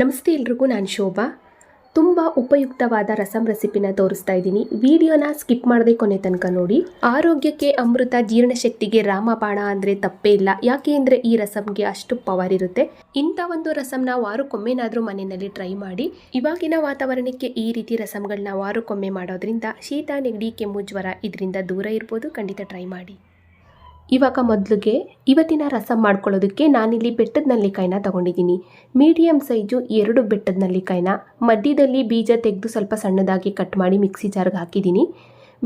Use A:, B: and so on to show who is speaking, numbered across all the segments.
A: ನಮಸ್ತೆ ಎಲ್ರಿಗೂ, ನಾನು ಶೋಭಾ. ತುಂಬ ಉಪಯುಕ್ತವಾದ ರಸಂ ರೆಸಿಪಿನ ತೋರಿಸ್ತಾ ಇದ್ದೀನಿ. ವಿಡಿಯೋನ ಸ್ಕಿಪ್ ಮಾಡದೆ ಕೊನೆ ತನಕ ನೋಡಿ. ಆರೋಗ್ಯಕ್ಕೆ ಅಮೃತ ಜೀರ್ಣಶಕ್ತಿಗೆ ರಾಮಬಾಣ ಅಂದರೆ ತಪ್ಪೇ ಇಲ್ಲ. ಯಾಕೆ ಅಂದರೆ ಈ ರಸಂಗೆ ಅಷ್ಟು ಪವರ್ ಇರುತ್ತೆ. ಇಂಥ ಒಂದು ರಸಂನ ವಾರಕ್ಕೊಮ್ಮೆನಾದರೂ ಮನೆಯಲ್ಲಿ ಟ್ರೈ ಮಾಡಿ. ಇವಾಗಿನ ವಾತಾವರಣಕ್ಕೆ ಈ ರೀತಿ ರಸಂಗಳನ್ನ ವಾರಕ್ಕೊಮ್ಮೆ ಮಾಡೋದ್ರಿಂದ ಶೀತ, ನೆಗಡಿ, ಕೆಮ್ಮು, ಜ್ವರ ಇದರಿಂದ ದೂರ ಇರ್ಬೋದು. ಖಂಡಿತ ಟ್ರೈ ಮಾಡಿ. ಇವಾಗ ಮೊದಲಿಗೆ ಇವತ್ತಿನ ರಸಂ ಮಾಡ್ಕೊಳ್ಳೋದಕ್ಕೆ ನಾನಿಲ್ಲಿ ಬೆಟ್ಟದ ನಲ್ಲಿಕಾಯಿನ ತಗೊಂಡಿದ್ದೀನಿ. ಮೀಡಿಯಮ್ ಸೈಜು ಎರಡು ಬೆಟ್ಟದ ನಲ್ಲಿಕಾಯಿನ. ಮಧ್ಯದಲ್ಲಿ ಬೀಜ ತೆಗೆದು ಸ್ವಲ್ಪ ಸಣ್ಣದಾಗಿ ಕಟ್ ಮಾಡಿ ಮಿಕ್ಸಿ ಜಾರ್ಗೆ ಹಾಕಿದ್ದೀನಿ.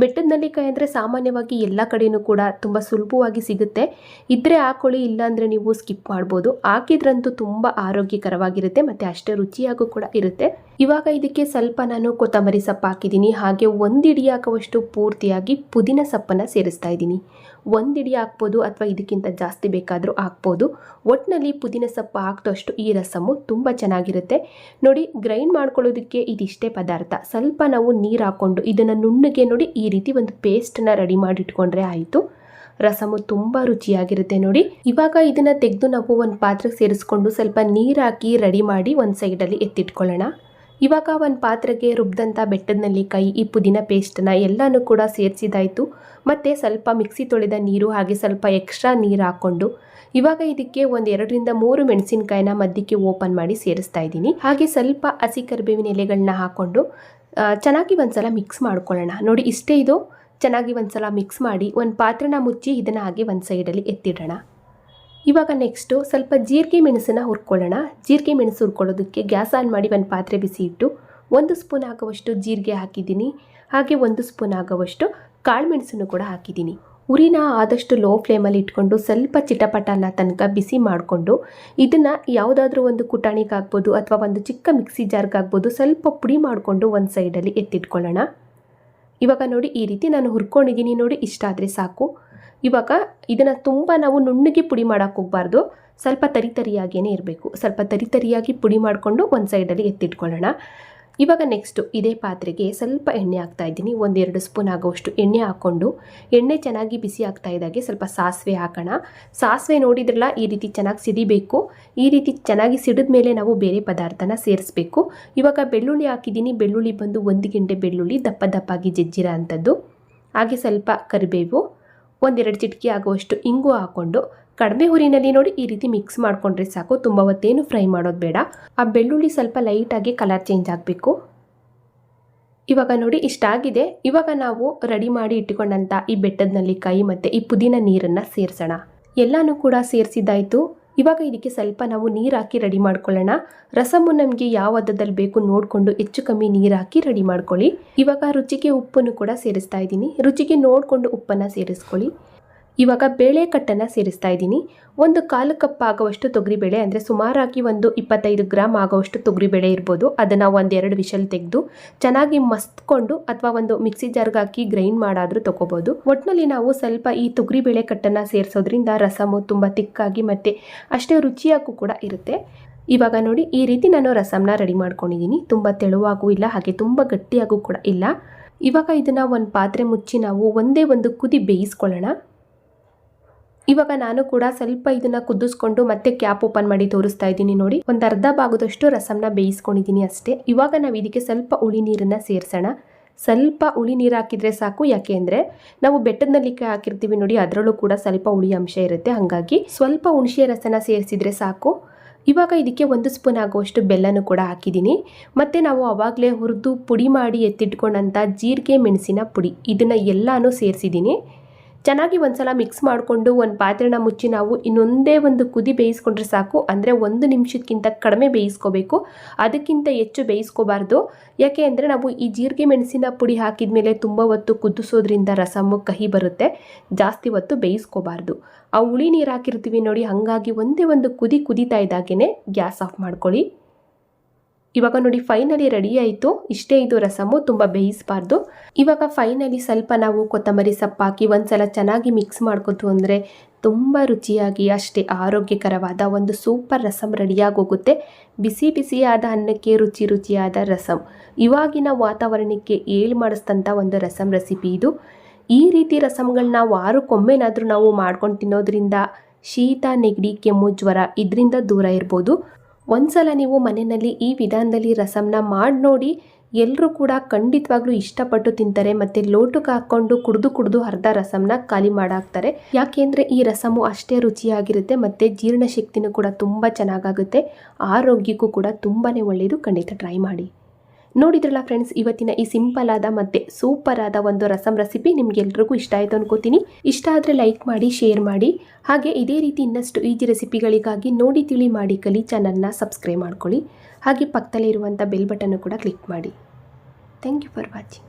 A: ಬೆಟ್ಟದ ನೆಲ್ಲಿಕಾಯಿ ಅಂದರೆ ಸಾಮಾನ್ಯವಾಗಿ ಎಲ್ಲ ಕಡೆಯೂ ಕೂಡ ತುಂಬ ಸುಲಭವಾಗಿ ಸಿಗುತ್ತೆ. ಇದ್ದರೆ ಹಾಕೊಳ್ಳಿ ಇಲ್ಲಾಂದರೆ ನೀವು ಸ್ಕಿಪ್ ಮಾಡ್ಬೋದು. ಹಾಕಿದ್ರಂತೂ ತುಂಬ ಆರೋಗ್ಯಕರವಾಗಿರುತ್ತೆ ಮತ್ತು ಅಷ್ಟೇ ರುಚಿಯಾಗೂ ಕೂಡ ಇರುತ್ತೆ. ಇವಾಗ ಇದಕ್ಕೆ ಸ್ವಲ್ಪ ನಾನು ಕೊತ್ತಂಬರಿ ಸೊಪ್ಪು ಹಾಕಿದ್ದೀನಿ. ಹಾಗೆ ಒಂದಿಡಿ ಹಾಕುವಷ್ಟು ಪೂರ್ತಿಯಾಗಿ ಪುದೀನ ಸೊಪ್ಪನ್ನು ಸೇರಿಸ್ತಾ ಇದ್ದೀನಿ. ಒಂದಿಡಿ ಹಾಕ್ಬೋದು ಅಥವಾ ಇದಕ್ಕಿಂತ ಜಾಸ್ತಿ ಬೇಕಾದರೂ ಹಾಕ್ಬೋದು. ಒಟ್ಟಿನಲ್ಲಿ ಪುದೀನ ಸೊಪ್ಪು ಹಾಕಿದಷ್ಟು ಈ ರಸಮು ತುಂಬ ಚೆನ್ನಾಗಿರುತ್ತೆ. ನೋಡಿ ಗ್ರೈಂಡ್ ಮಾಡ್ಕೊಳ್ಳೋದಕ್ಕೆ ಇದಿಷ್ಟೇ ಪದಾರ್ಥ. ಸ್ವಲ್ಪ ನಾವು ನೀರು ಹಾಕ್ಕೊಂಡು ಇದನ್ನು ನುಣ್ಣಗೆ ನೋಡಿ ಈ ರೀತಿ ಒಂದು ಪೇಸ್ಟನ್ನ ರೆಡಿ ಮಾಡಿ ಇಟ್ಕೊಂಡ್ರೆ ಆಯಿತು. ರಸಮು ತುಂಬ ರುಚಿಯಾಗಿರುತ್ತೆ ನೋಡಿ. ಇವಾಗ ಇದನ್ನು ತೆಗೆದು ನಾವು ಒಂದು ಪಾತ್ರೆಗೆ ಸೇರಿಸ್ಕೊಂಡು ಸ್ವಲ್ಪ ನೀರು ಹಾಕಿ ರೆಡಿ ಮಾಡಿ ಒಂದು ಸೈಡಲ್ಲಿ ಎತ್ತಿಟ್ಕೊಳ್ಳೋಣ. ಇವಾಗ ಒಂದು ಪಾತ್ರೆಗೆ ರುಬ್ಬಿದಂಥ ಬೆಟ್ಟದ ನೆಲ್ಲಿಕಾಯಿ ಈ ಪುದೀನ ಪೇಸ್ಟನ್ನು ಎಲ್ಲನೂ ಕೂಡ ಸೇರಿಸಿದಾಯಿತು. ಮತ್ತು ಸ್ವಲ್ಪ ಮಿಕ್ಸಿ ತೊಳೆದ ನೀರು ಹಾಗೆ ಸ್ವಲ್ಪ ಎಕ್ಸ್ಟ್ರಾ ನೀರು ಹಾಕ್ಕೊಂಡು ಇವಾಗ ಇದಕ್ಕೆ ಒಂದು ಎರಡರಿಂದ ಮೂರು ಮೆಣಸಿನಕಾಯಿನ ಮಧ್ಯಕ್ಕೆ ಓಪನ್ ಮಾಡಿ ಸೇರಿಸ್ತಾ ಇದ್ದೀನಿ. ಹಾಗೆ ಸ್ವಲ್ಪ ಹಸಿ ಕರಿಬೇವಿನ ಎಲೆಗಳನ್ನ ಹಾಕ್ಕೊಂಡು ಆ, ಒಂದು ಒಂದ್ಸಲ ಮಿಕ್ಸ್ ಮಾಡ್ಕೊಳ್ಳೋಣ. ನೋಡಿ ಇಷ್ಟೇ ಇದು. ಚೆನ್ನಾಗಿ ಒಂದ್ಸಲ ಮಿಕ್ಸ್ ಮಾಡಿ ಒಂದು ಪಾತ್ರೆನ ಮುಚ್ಚಿ ಇದನ್ನು ಹಾಗೆ ಒಂದು ಸೈಡಲ್ಲಿ ಎತ್ತಿಡೋಣ. ಇವಾಗ ನೆಕ್ಸ್ಟು ಸ್ವಲ್ಪ ಜೀರಿಗೆ ಮೆಣಸನ್ನು ಹುರ್ಕೊಳ್ಳೋಣ. ಜೀರಿಗೆ ಮೆಣಸು ಹುರ್ಕೊಳ್ಳೋದಕ್ಕೆ ಗ್ಯಾಸ್ ಆನ್ ಮಾಡಿ ಒಂದು ಪಾತ್ರೆ ಬಿಸಿ ಇಟ್ಟು ಒಂದು ಸ್ಪೂನ್ ಆಗುವಷ್ಟು ಜೀರಿಗೆ ಹಾಕಿದ್ದೀನಿ. ಹಾಗೆ ಒಂದು ಸ್ಪೂನ್ ಆಗುವಷ್ಟು ಕಾಳು ಮೆಣಸನ್ನು ಕೂಡ ಹಾಕಿದ್ದೀನಿ. ಉರಿನ ಆದಷ್ಟು ಲೋ ಫ್ಲೇಮಲ್ಲಿ ಇಟ್ಕೊಂಡು ಸ್ವಲ್ಪ ಚಿಟಪಟನ ತನಕ ಬಿಸಿ ಮಾಡಿಕೊಂಡು ಇದನ್ನು ಯಾವುದಾದ್ರೂ ಒಂದು ಕುಟಾಣಿಗಾಗ್ಬೋದು ಅಥವಾ ಒಂದು ಚಿಕ್ಕ ಮಿಕ್ಸಿ ಜಾರ್ಗಾಗ್ಬೋದು ಸ್ವಲ್ಪ ಪುಡಿ ಮಾಡಿಕೊಂಡು ಒಂದು ಸೈಡಲ್ಲಿ ಎತ್ತಿಟ್ಕೊಳ್ಳೋಣ. ಇವಾಗ ನೋಡಿ ಈ ರೀತಿ ನಾನು ಹುರ್ಕೊಂಡಿದ್ದೀನಿ ನೋಡಿ, ಇಷ್ಟ ಆದರೆ ಸಾಕು. ಇವಾಗ ಇದನ್ನು ತುಂಬ ನಾವು ನುಣ್ಣಗೆ ಪುಡಿ ಮಾಡೋಕೆ ಹೋಗಬಾರ್ದು. ಸ್ವಲ್ಪ ತರಿತರಿಯಾಗಿಯೇ ಇರಬೇಕು. ಸ್ವಲ್ಪ ತರಿತರಿಯಾಗಿ ಪುಡಿ ಮಾಡಿಕೊಂಡು ಒಂದು ಸೈಡಲ್ಲಿ ಎತ್ತಿಟ್ಕೊಳ್ಳೋಣ. ಇವಾಗ ನೆಕ್ಸ್ಟು ಇದೇ ಪಾತ್ರೆಗೆ ಸ್ವಲ್ಪ ಎಣ್ಣೆ ಹಾಕ್ತಾ ಇದ್ದೀನಿ. ಒಂದೆರಡು ಸ್ಪೂನ್ ಆಗೋಷ್ಟು ಎಣ್ಣೆ ಹಾಕ್ಕೊಂಡು, ಎಣ್ಣೆ ಚೆನ್ನಾಗಿ ಬಿಸಿ ಆಗ್ತಾ ಇದ್ದಾಗೆ ಸ್ವಲ್ಪ ಸಾಸಿವೆ ಹಾಕೋಣ. ಸಾಸಿವೆ ನೋಡಿದ್ರಲ್ಲ, ಈ ರೀತಿ ಚೆನ್ನಾಗಿ ಸಿಡಿಬೇಕು ಈ ರೀತಿ ಚೆನ್ನಾಗಿ ಸಿಡಿದ ಮೇಲೆ ನಾವು ಬೇರೆ ಪದಾರ್ಥನ ಸೇರಿಸ್ಬೇಕು. ಇವಾಗ ಬೆಳ್ಳುಳ್ಳಿ ಹಾಕಿದ್ದೀನಿ. ಬೆಳ್ಳುಳ್ಳಿ ಬಂದು ಒಂದು ಗಂಟೆ ಬೆಳ್ಳುಳ್ಳಿ ದಪ್ಪ ದಪ್ಪಾಗಿ ಜಜ್ಜಿರೋ ಅಂಥದ್ದು. ಹಾಗೆ ಸ್ವಲ್ಪ ಕರಿಬೇವು, ಒಂದೆರಡು ಚಿಟಕಿ ಆಗುವಷ್ಟು ಇಂಗು ಹಾಕ್ಕೊಂಡು ಕಡಿಮೆ ಹುರಿನಲ್ಲಿ ನೋಡಿ ಈ ರೀತಿ ಮಿಕ್ಸ್ ಮಾಡಿಕೊಂಡ್ರೆ ಸಾಕು. ತುಂಬ ಹೊತ್ತೇನು ಫ್ರೈ ಮಾಡೋದು ಬೇಡ. ಆ ಬೆಳ್ಳುಳ್ಳಿ ಸ್ವಲ್ಪ ಲೈಟಾಗಿ ಕಲರ್ ಚೇಂಜ್ ಆಗಬೇಕು. ಇವಾಗ ನೋಡಿ ಇಷ್ಟಾಗಿದೆ ಇವಾಗ ನಾವು ರೆಡಿ ಮಾಡಿ ಇಟ್ಟುಕೊಂಡಂಥ ಈ ಬೆಟ್ಟದ ನಲ್ಲಿಕಾಯಿ ಮತ್ತು ಈ ಪುದೀನ ನೀರನ್ನು ಸೇರಿಸೋಣ. ಎಲ್ಲನೂ ಕೂಡ ಸೇರಿಸಿದ್ದಾಯಿತು. ಇವಾಗ ಇದಕ್ಕೆ ಸ್ವಲ್ಪ ನಾವು ನೀರು ಹಾಕಿ ರೆಡಿ ಮಾಡ್ಕೊಳ್ಳೋಣ. ರಸಮು ನಮಗೆ ಯಾವ ಹದದಲ್ಲಿ ಬೇಕು ನೋಡಿಕೊಂಡು ಹೆಚ್ಚು ಕಮ್ಮಿ ನೀರು ಹಾಕಿ ರೆಡಿ ಮಾಡ್ಕೊಳ್ಳಿ. ಇವಾಗ ರುಚಿಗೆ ಉಪ್ಪನ್ನು ಕೂಡ ಸೇರಿಸ್ತಾ ಇದ್ದೀನಿ. ರುಚಿಗೆ ನೋಡಿಕೊಂಡು ಉಪ್ಪನ್ನು ಸೇರಿಸ್ಕೊಳ್ಳಿ. ಇವಾಗ ಬೇಳೆ ಕಟ್ಟನ್ನು ಸೇರಿಸ್ತಾ ಇದ್ದೀನಿ. ಒಂದು ಕಾಲು ಕಪ್ ಆಗುವಷ್ಟು ತೊಗರಿಬೇಳೆ, ಅಂದರೆ ಸುಮಾರಾಗಿ ಒಂದು ಇಪ್ಪತ್ತೈದು ಗ್ರಾಮ್ ಆಗುವಷ್ಟು ತೊಗರಿಬೇಳೆ ಇರ್ಬೋದು. ಅದನ್ನು ಒಂದೆರಡು ವಿಷಲ್ ತೆಗೆದು ಚೆನ್ನಾಗಿ ಮಸ್ತ್ಕೊಂಡು ಅಥವಾ ಒಂದು ಮಿಕ್ಸಿ ಜಾರ್ಗೆ ಹಾಕಿ ಗ್ರೈಂಡ್ ಮಾಡಾದರೂ ತೊಗೋಬೋದು. ಒಟ್ಟಿನಲ್ಲಿ ನಾವು ಸ್ವಲ್ಪ ಈ ತೊಗರಿಬೇಳೆ ಕಟ್ಟನ್ನು ಸೇರಿಸೋದ್ರಿಂದ ರಸಮು ತುಂಬ ತಿಕ್ಕಾಗಿ ಮತ್ತು ಅಷ್ಟೇ ರುಚಿಯಾಗೂ ಕೂಡ ಇರುತ್ತೆ. ಇವಾಗ ನೋಡಿ, ಈ ರೀತಿ ನಾನು ರಸಮ್ನ ರೆಡಿ ಮಾಡ್ಕೊಂಡಿದ್ದೀನಿ ತುಂಬ ತೆಳುವಾಗೂ ಇಲ್ಲ, ಹಾಗೆ ತುಂಬ ಗಟ್ಟಿಯಾಗೂ ಕೂಡ ಇಲ್ಲ. ಇವಾಗ ಇದನ್ನು ಒಂದು ಪಾತ್ರೆ ಮುಚ್ಚಿ ನಾವು ಒಂದೇ ಒಂದು ಕುದಿ ಬೇಯಿಸ್ಕೊಳ್ಳೋಣ. ಇವಾಗ ನಾನು ಕೂಡ ಸ್ವಲ್ಪ ಇದನ್ನ ಕುದಿಸ್ಕೊಂಡು ಮತ್ತೆ ಕ್ಯಾಪ್ ಓಪನ್ ಮಾಡಿ ತೋರಿಸ್ತಾ ಇದ್ದೀನಿ ನೋಡಿ. ಒಂದು ಅರ್ಧ ಭಾಗದಷ್ಟು ರಸಮ್ನ ಬೇಯಿಸ್ಕೊಂಡಿದ್ದೀನಿ ಅಷ್ಟೇ. ಇವಾಗ ನಾವು ಇದಕ್ಕೆ ಸ್ವಲ್ಪ ಹುಳಿ ನೀರನ್ನ ಸೇರ್ಸೋಣ. ಸ್ವಲ್ಪ ಉಳಿ ನೀರು ಹಾಕಿದ್ರೆ ಸಾಕು. ಯಾಕೆ ಅಂದರೆ ನಾವು ಬೆಟ್ಟದ ನಲ್ಲಿಕಾಯಿ ಹಾಕಿರ್ತೀವಿ ನೋಡಿ, ಅದರಲ್ಲೂ ಕೂಡ ಸ್ವಲ್ಪ ಹುಳಿ ಅಂಶ ಇರುತ್ತೆ. ಹಾಗಾಗಿ ಸ್ವಲ್ಪ ಹುಣಸೆ ರಸನ ಸೇರಿಸಿದ್ರೆ ಸಾಕು. ಇವಾಗ ಇದಕ್ಕೆ ಒಂದು ಸ್ಪೂನ್ ಆಗುವಷ್ಟು ಬೆಲ್ಲನೂ ಕೂಡ ಹಾಕಿದ್ದೀನಿ. ಮತ್ತು ನಾವು ಅವಾಗಲೇ ಹುರಿದು ಪುಡಿ ಮಾಡಿ ಎತ್ತಿಟ್ಕೊಂಡಂಥ ಜೀರಿಗೆ ಮೆಣಸಿನ ಪುಡಿ. ಇದನ್ನು ಎಲ್ಲನೂ ಸೇರಿಸಿದ್ದೀನಿ. ಚೆನ್ನಾಗಿ ಒಂದ್ಸಲ ಮಿಕ್ಸ್ ಮಾಡಿಕೊಂಡು ಒಂದು ಪಾತ್ರೆನ ಮುಚ್ಚಿ ನಾವು ಇನ್ನೊಂದೇ ಒಂದು ಕುದಿ ಬೇಯಿಸ್ಕೊಂಡ್ರೆ ಸಾಕು. ಅಂದರೆ ಒಂದು ನಿಮಿಷಕ್ಕಿಂತ ಕಡಿಮೆ ಬೇಯಿಸ್ಕೋಬೇಕು. ಅದಕ್ಕಿಂತ ಹೆಚ್ಚು ಬೇಯಿಸ್ಕೋಬಾರ್ದು. ಯಾಕೆ ಅಂದರೆ ನಾವು ಈ ಜೀರಿಗೆ ಮೆಣಸಿನ ಪುಡಿ ಹಾಕಿದ ಮೇಲೆ ತುಂಬ ಹೊತ್ತು ಕುದಿಸೋದ್ರಿಂದ ರಸಮು ಕಹಿ ಬರುತ್ತೆ. ಜಾಸ್ತಿ ಹೊತ್ತು ಬೇಯಿಸ್ಕೋಬಾರ್ದು. ಆ ಹುಳಿ ನೀರು ಹಾಕಿರ್ತೀವಿ ನೋಡಿ, ಹಾಗಾಗಿ ಒಂದೇ ಒಂದು ಕುದಿ ಕುದಿತಾ ಇದ್ದಾಗೇ ಗ್ಯಾಸ್ ಆಫ್ ಮಾಡ್ಕೊಳ್ಳಿ. ಇವಾಗ ನೋಡಿ ಫೈನಲಿ ರೆಡಿ ಆಯಿತು. ಇಷ್ಟೇ ಇದು ರಸಮು, ತುಂಬ ಬೇಯಿಸಬಾರ್ದು. ಇವಾಗ ಫೈನಲಿ ಸ್ವಲ್ಪ ನಾವು ಕೊತ್ತಂಬರಿ ಸೊಪ್ಪು ಹಾಕಿ ಒಂದ್ಸಲ ಚೆನ್ನಾಗಿ ಮಿಕ್ಸ್ ಮಾಡ್ಕೊತು ಅಂದರೆ ತುಂಬ ರುಚಿಯಾಗಿ, ಅಷ್ಟೇ ಆರೋಗ್ಯಕರವಾದ ಒಂದು ಸೂಪರ್ ರಸಮ್ ರೆಡಿಯಾಗಿ ಹೋಗುತ್ತೆ ಬಿಸಿ ಬಿಸಿಯಾದ ಅನ್ನಕ್ಕೆ ರುಚಿ ರುಚಿಯಾದ ರಸಮ್. ಇವಾಗಿನ ವಾತಾವರಣಕ್ಕೆ ಏಳು ಮಾಡಿಸ್ದಂಥ ಒಂದು ರಸಮ್ ರೆಸಿಪಿ ಇದು. ಈ ರೀತಿ ರಸಮ್ಗಳನ್ನ ವಾರಕ್ಕೊಮ್ಮೆನಾದರೂ ನಾವು ಮಾಡ್ಕೊಂಡು ತಿನ್ನೋದ್ರಿಂದ ಶೀತ, ನೆಗಡಿ, ಕೆಮ್ಮು, ಜ್ವರ ಇದರಿಂದ ದೂರ ಇರ್ಬೋದು. ಒಂದ್ಸಲ ನೀವು ಮನೆಯಲ್ಲಿ ಈ ವಿಧಾನದಲ್ಲಿ ರಸಂನ ಮಾಡಿ ನೋಡಿ ಎಲ್ಲರೂ ಕೂಡ ಖಂಡಿತವಾಗ್ಲೂ ಇಷ್ಟಪಟ್ಟು ತಿಂತಾರೆ ಮತ್ತೆ ಲೋಟಕ್ಕೆ ಹಾಕೊಂಡು ಕುಡಿದು ಕುಡಿದು ಅರ್ಧ ರಸಮ್ನ ಖಾಲಿ ಮಾಡಾಕ್ತಾರೆ. ಯಾಕೆಂದ್ರೆ ಈ ರಸಮು ಅಷ್ಟೇ ರುಚಿಯಾಗಿರುತ್ತೆ ಮತ್ತೆ ಜೀರ್ಣಶಕ್ತಿನೂ ಕೂಡ ತುಂಬ ಚೆನ್ನಾಗಾಗುತ್ತೆ. ಆರೋಗ್ಯಕ್ಕೂ ಕೂಡ ತುಂಬಾ ಒಳ್ಳೆಯದು ಖಂಡಿತ ಟ್ರೈ ಮಾಡಿ. ನೋಡಿದ್ರಲ್ಲ ಫ್ರೆಂಡ್ಸ್ ಇವತ್ತಿನ ಈ ಸಿಂಪಲ್ ಆದ ಮತ್ತೆ ಸೂಪರ್ ಆದ ಒಂದು ರಸಂ ರೆಸಿಪಿ ನಿಮ್ಗೆಲ್ರಿಗೂ ಇಷ್ಟ ಆಯಿತು ಅನ್ಕೋತೀನಿ. ಇಷ್ಟ ಆದರೆ ಲೈಕ್ ಮಾಡಿ ಶೇರ್ ಮಾಡಿ. ಹಾಗೆ ಇದೇ ರೀತಿ ಇನ್ನಷ್ಟು ಈಜಿ ರೆಸಿಪಿಗಳಿಗಾಗಿ ನೋಡಿ, ತಿಳಿ, ಮಾಡಿ ಕಲಿ ಚಾನಲ್ನ ಸಬ್ಸ್ಕ್ರೈಬ್ ಮಾಡ್ಕೊಳ್ಳಿ. ಹಾಗೆ ಪಕ್ಕದಲ್ಲಿ ಇರುವಂತ ಬೆಲ್ ಬಟನ್ನು ಕೂಡ ಕ್ಲಿಕ್ ಮಾಡಿ. Thank you for watching